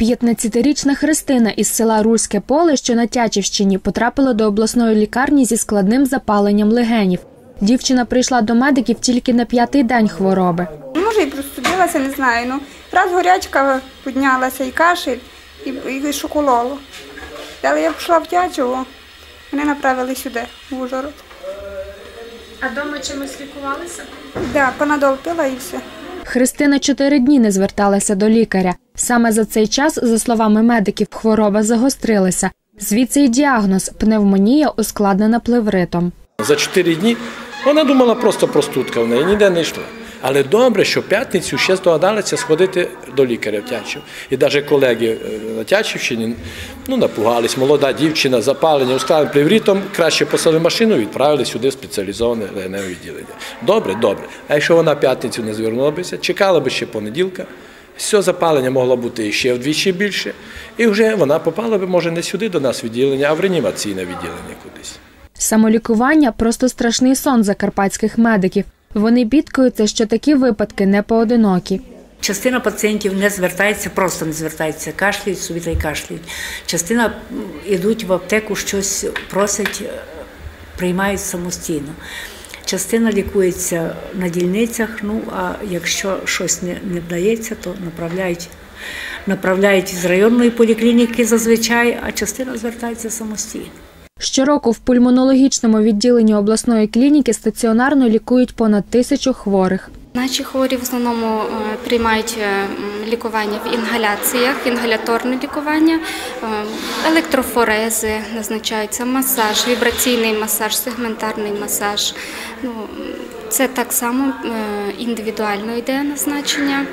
15-річна Христина із села Руське поле, що на Тячівщині, потрапила до обласної лікарні зі складним запаленням легенів. Дівчина прийшла до медиків тільки на п'ятий день хвороби. Ну, Може, і простудилася, не знаю. Ну, раз горячка піднялася і кашель, і, і шокололо. Але я пішла в Тячево, мене направили сюди, в Ужгород. А вдома чимось лікувалися? Да, панадол пила і все. Христина чотири дні не зверталася до лікаря. Саме за цей час, за словами медиків, хвороба загострилася. Звідси й діагноз пневмонія, ускладнена плевритом. За чотири дні вона думала просто простудка в неї, ніде не йшла. Але добре, що п'ятницю ще здогадалися сходити до лікаря в Тячів. І навіть колеги е, на Тячівщині ну, напугались, молода дівчина, запалення, ускладнення плевритом, краще посадили машину і відправили сюди в спеціалізоване легеневе відділення. Добре, добре. А якщо вона п'ятницю не звернулася, чекала би ще понеділка, все запалення могло бути ще вдвічі більше, і вже вона попала би, може, не сюди до нас відділення, а в реанімаційне відділення кудись. Самолікування просто страшний сон закарпатських медиків. Вони бідкаються, що такі випадки не поодинокі. Частина пацієнтів не звертається, просто не звертається, кашляють собі та й кашляють. Частина йдуть в аптеку, щось просять, е, приймають самостійно. Частина лікується на дільницях, ну а якщо щось не, не вдається, то направляють, направляють з районної поліклініки зазвичай, а частина звертається самостійно. Щороку в пульмонологічному відділенні обласної клініки стаціонарно лікують понад тисячу хворих. Наші хворі в основному е, приймають е, лікування в інгаляціях, інгаляторне лікування, е, електрофорези назначаються, масаж, вібраційний масаж, сегментарний масаж. Ну, це так само індивідуально йде назначення,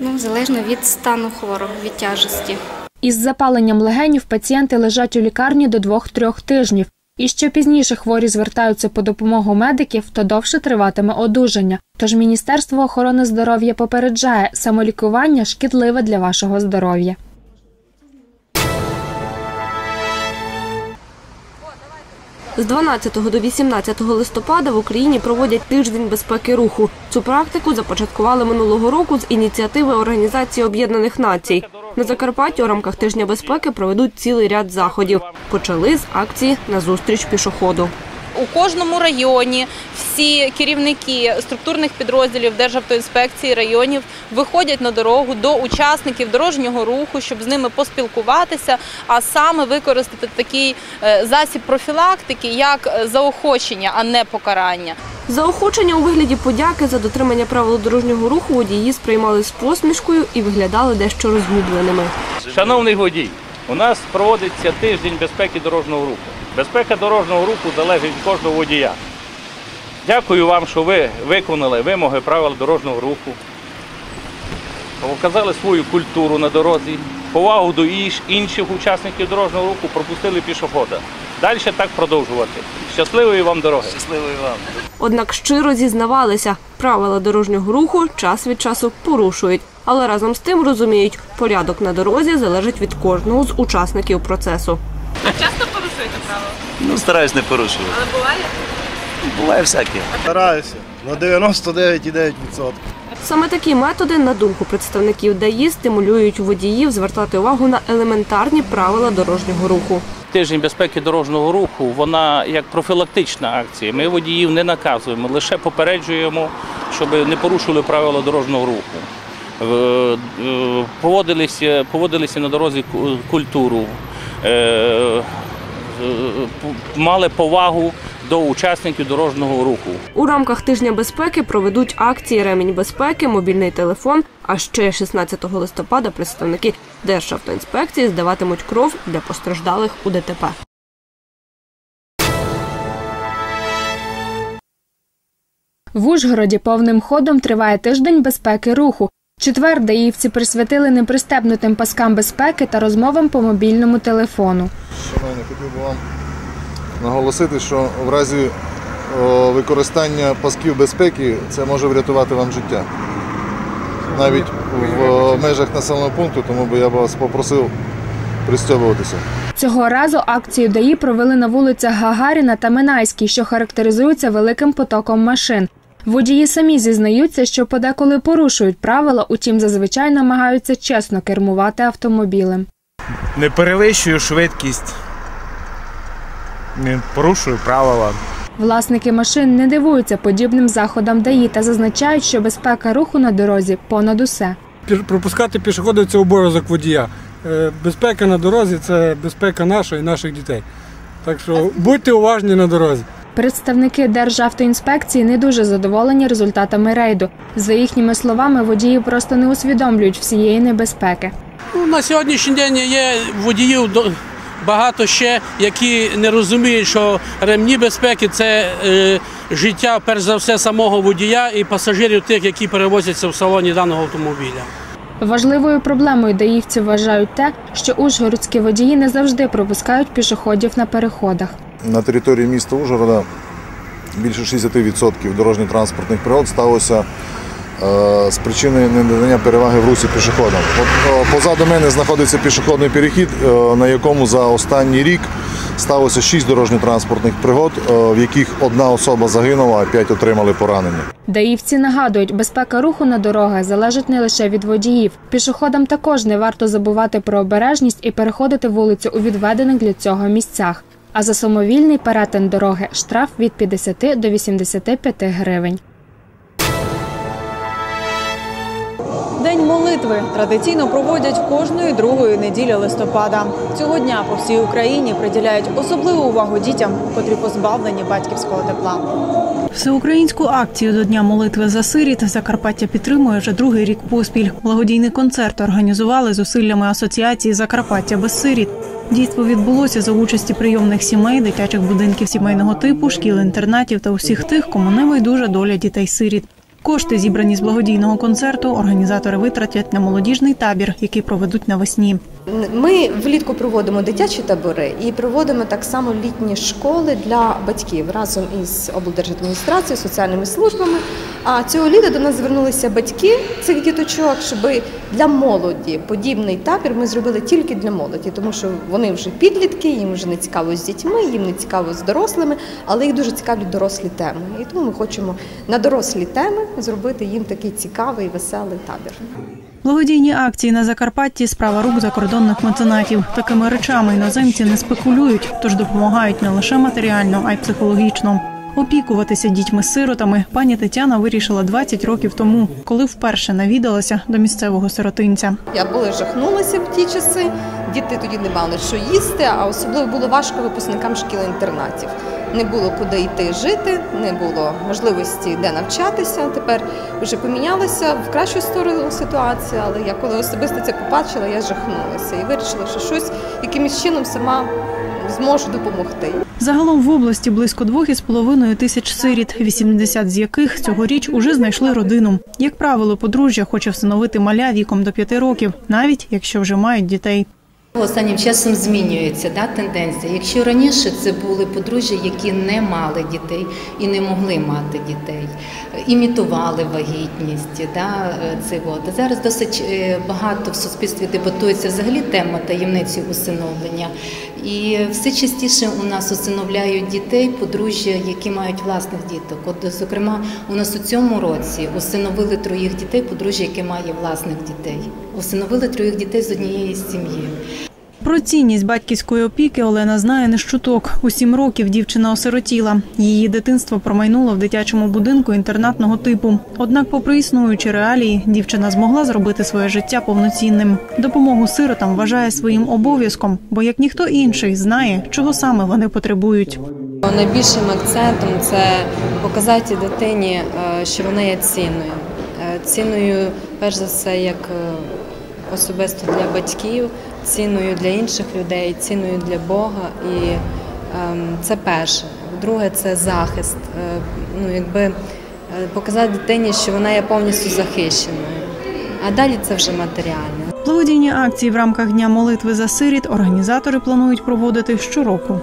ну, залежно від стану хворого, від тяжесті. Із запаленням легенів пацієнти лежать у лікарні до 2-3 тижнів. І що пізніше хворі звертаються по допомогу медиків, то довше триватиме одужання. Тож Міністерство охорони здоров'я попереджає, самолікування шкідливе для вашого здоров'я. З 12 до 18 листопада в Україні проводять тиждень безпеки руху. Цю практику започаткували минулого року з ініціативи Організації Об'єднаних Націй. На Закарпатті у рамках тижня безпеки проведуть цілий ряд заходів. Почали з акції «Назустріч пішоходу. У кожному районі всі керівники структурних підрозділів Державтоінспекції районів виходять на дорогу до учасників дорожнього руху, щоб з ними поспілкуватися, а саме використати такий е, засіб профілактики, як заохочення, а не покарання. Заохочення у вигляді подяки за дотримання правил дорожнього руху водії сприймали з посмішкою і виглядали дещо розгубленими. Шановний водій, у нас проводиться тиждень безпеки дорожнього руху. Безпека дорожнього руху залежить від кожного водія. Дякую вам, що ви виконали вимоги правил дорожнього руху, показали свою культуру на дорозі, повагу до інших учасників дорожнього руху, пропустили пішохода. Далі так продовжувати. Щасливої вам дороги! Щасливої вам! Однак щиро зізнавалися, правила дорожнього руху час від часу порушують. Але разом з тим розуміють, порядок на дорозі залежить від кожного з учасників процесу. Часто порушуєте правила. Ну, стараюсь не порушувати. Але буває? Буває всяке. Стараюся на 99,9%. Саме такі методи, на думку представників ДАІ, стимулюють водіїв звертати увагу на елементарні правила дорожнього руху. Тиждень безпеки дорожнього руху, вона як профілактична акція. Ми водіїв не наказуємо, лише попереджуємо, щоб не порушили правила дорожнього руху. Е, Поводилися, поводилися на дорозі культуру, е, е, мали повагу до учасників дорожнього руху. У рамках тижня безпеки проведуть акції ремінь безпеки, мобільний телефон. А ще 16 листопада представники Державтоінспекції здаватимуть кров для постраждалих у ДТП. В Ужгороді повним ходом триває тиждень безпеки руху. Четвер даївці присвятили непристебнутим паскам безпеки та розмовам по мобільному телефону. Шановні, хотів би вам наголосити, що в разі використання пасків безпеки це може врятувати вам життя. Навіть в межах населеного пункту, тому би я вас попросив пристьобуватися. Цього разу акцію ДАІ провели на вулицях Гагаріна та Минайській, що характеризуються великим потоком машин. Водії самі зізнаються, що подеколи порушують правила, утім зазвичай намагаються чесно кермувати автомобілем. Не перевищую швидкість, не порушую правила. Власники машин не дивуються подібним заходам ДАІ та зазначають, що безпека руху на дорозі понад усе. Пропускати пішоходів це обов'язок водія. Е, Безпека на дорозі це безпека наша і наших дітей. Так що будьте уважні на дорозі. Представники Державтоінспекції не дуже задоволені результатами рейду. За їхніми словами, водії просто не усвідомлюють всієї небезпеки. Ну, на сьогоднішній день є водіїв багато ще, які не розуміють, що ремні безпеки це е, життя, перш за все, самого водія і пасажирів тих, які перевозяться в салоні даного автомобіля. Важливою проблемою даївці вважають те, що ужгородські водії не завжди пропускають пішоходів на переходах. На території міста Ужгорода більше 60% дорожньо-транспортних пригод сталося е, з причини ненадання переваги в русі пішоходам. От, е, позаду мене знаходиться пішохідний перехід, е, на якому за останній рік сталося 6 дорожньо-транспортних пригод, в яких одна особа загинула, а 5 отримали поранення. Даївці нагадують, безпека руху на дорогах залежить не лише від водіїв. Пішоходам також не варто забувати про обережність і переходити вулицю у відведених для цього місцях. А за самовільний перетин дороги штраф від 50 до 85 гривень. День молитви традиційно проводять кожної другої неділі листопада. Цього дня по всій Україні приділяють особливу увагу дітям, котрі позбавлені батьківського тепла. Всеукраїнську акцію до Дня молитви за сиріт Закарпаття підтримує вже другий рік поспіль. Благодійний концерт організували зусиллями асоціації Закарпаття без сиріт. Дійство відбулося за участі прийомних сімей, дитячих будинків сімейного типу, шкіл, інтернатів та усіх тих, кому не байдужа доля дітей-сиріт. Кошти, зібрані з благодійного концерту, організатори витратять на молодіжний табір, який проведуть навесні. Ми влітку проводимо дитячі табори і проводимо так само літні школи для батьків разом із облдержадміністрацією, соціальними службами. А цього літа до нас звернулися батьки цих діточок, щоб для молоді подібний табір ми зробили тільки для молоді, тому що вони вже підлітки, їм вже не цікаво з дітьми, їм не цікаво з дорослими, але їх дуже цікавлять дорослі теми. І тому ми хочемо на дорослі теми зробити їм такий цікавий, веселий табір. Благодійні акції на Закарпатті справа рук закордонних меценатів. Такими речами іноземці не спекулюють, тож допомагають не лише матеріально, а й психологічно. Опікуватися дітьми-сиротами пані Тетяна вирішила 20 років тому, коли вперше навідалася до місцевого сиротинця. Я була жахнулася в ті часи. Діти тоді не мали що їсти, а особливо було важко випускникам шкіл-інтернатів. Не було куди йти жити, не було можливості де навчатися. Тепер вже помінялася в кращу сторону ситуація, але я коли особисто це побачила, я жахнулася і вирішила, що щось якимось чином сама зможу допомогти. Загалом в області близько двох із половиною тисяч сиріт, 80 з яких цьогоріч уже знайшли родину. Як правило, подружжя хоче встановити маля віком до 5 років, навіть якщо вже мають дітей. Останнім часом змінюється да, тенденція. Якщо раніше це були подружжя, які не мали дітей і не могли мати дітей, імітували вагітність, да, це от. Зараз досить е, багато в суспільстві дебатується взагалі тема таємниці усиновлення. І все частіше у нас усиновляють дітей, подружжя, які мають власних діток. От, зокрема, у нас у цьому році усиновили троїх дітей, подружжя, яке має власних дітей. Усиновили троїх дітей з однієї сім'ї. Про цінність батьківської опіки Олена знає не з чуток. У сім років дівчина осиротіла. Її дитинство промайнуло в дитячому будинку інтернатного типу. Однак, попри існуючі реалії, дівчина змогла зробити своє життя повноцінним. Допомогу сиротам вважає своїм обов'язком, бо як ніхто інший знає, чого саме вони потребують. Найбільшим акцентом це показати дитині, е, що вона є цінною. Е, Цінною, перш за все, як е, особисто для батьків, цінною для інших людей, цінною для Бога. І ем, це перше. Друге це захист. Е, Ну, якби е, показати дитині, що вона є повністю захищеною. А далі це вже матеріальне. Благодійні акції в рамках Дня молитви за сиріт організатори планують проводити щороку.